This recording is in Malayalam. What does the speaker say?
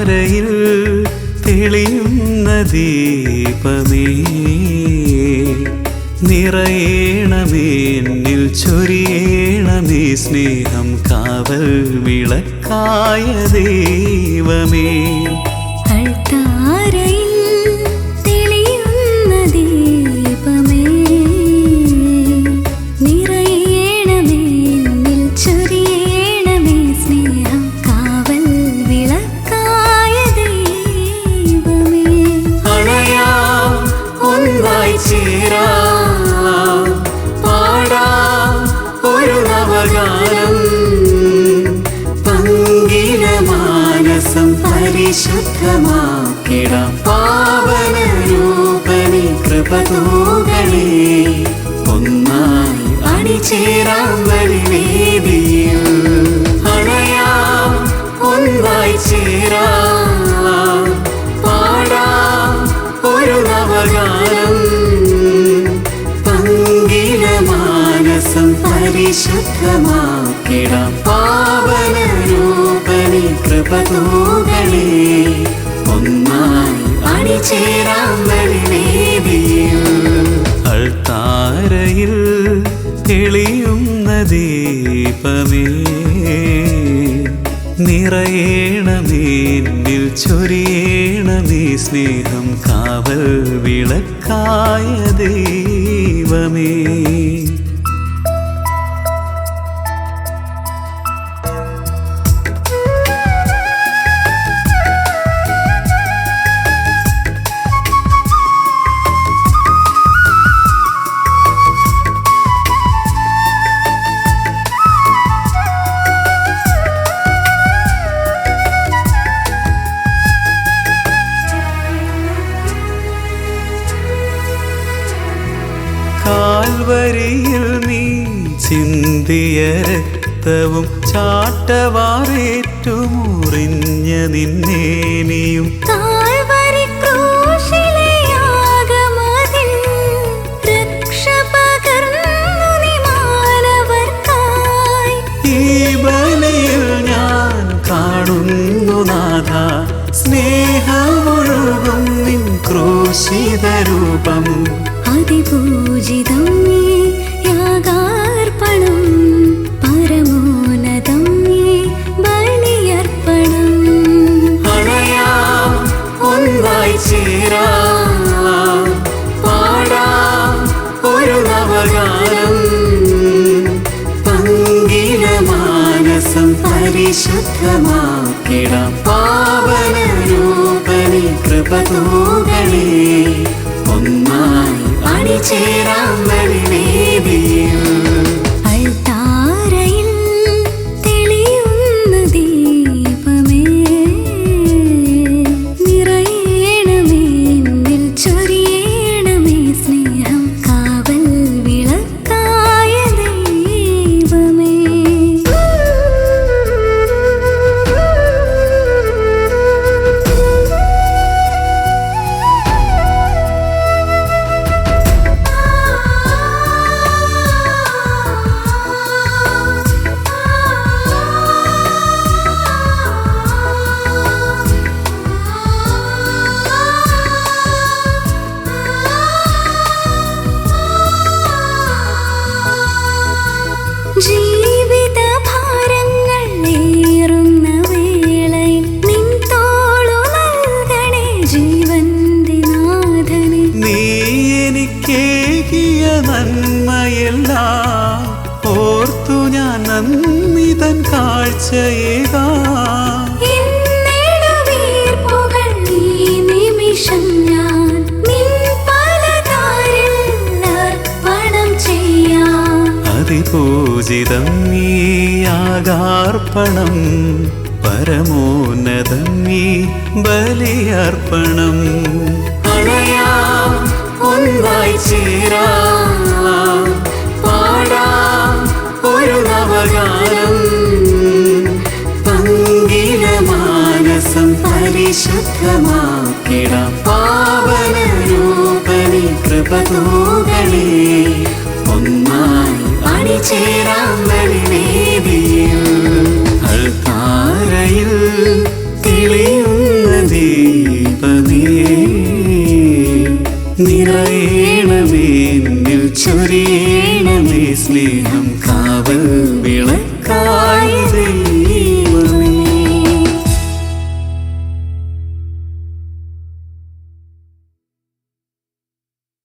അൾത്താരയിൽ തെളിയുന്ന ദീപമേ. നിറയേണമേ എന്നിൽ ചൊരിയേണമേ സ്നേഹം കാവൽ വിളക്കായ ദൈവമേ. പരിശുദ്ധമാക്കിടാം. പാവന രൂപനെ കൃപതൂകളെ ഒന്നായി അണിചേരാം വഴിവേദിയിൽ. അണയാം ഒന്നായി ചേരാം. പാടാം ഒരു നവഗാനം. കൃപതൂകളെ ഒന്നായി അണിചേരാം വഴിവേദിയിൽ അൾത്താരയിൽ തെളിയുന്ന ദീപമേ നിറയേണമേ എന്നിൽ ചൊരിയേണമേ സ്നേഹം കാവൽ വിളക്കായ ദൈവമേ. കാൽവരിയിൽ നീ ചിന്തിയ രക്തവും ചാട്ടവാറേറ്റു മുറിഞ്ഞ നിന്നേനിയും സ്നേഹമൊഴുകും നിൻ ക്രൂശിത രൂപം. അതിപൂജിതം പരിശുദ്ധമാക്കിടാം പാവന രൂപനെ കൃപതൂകളെ. ഒന്നായി അണിചേരാം വഴിവേദിയിൽ നന്ദിതൻ കാഴ്ച നിമിഷം ഞാൻ അതിപൂജിതം നീയാകാർപ്പണം പരമോന്നതം നീ ബലിയർപ്പണം. അണയാം ഒന്നായി ചേരാം. ശുദ്ധമാക്കിടാം പാവന രൂപനി കൃപതൂകളെ ഒന്നായി അണിചേരാം വഴിവേദിയിൽ അൾത്താരയിൽ തെളിയുന്ന ദീപനീ നിറയേണമേ നിൽ ചൊരിയണമേ സ്നേഹം കാവൽ.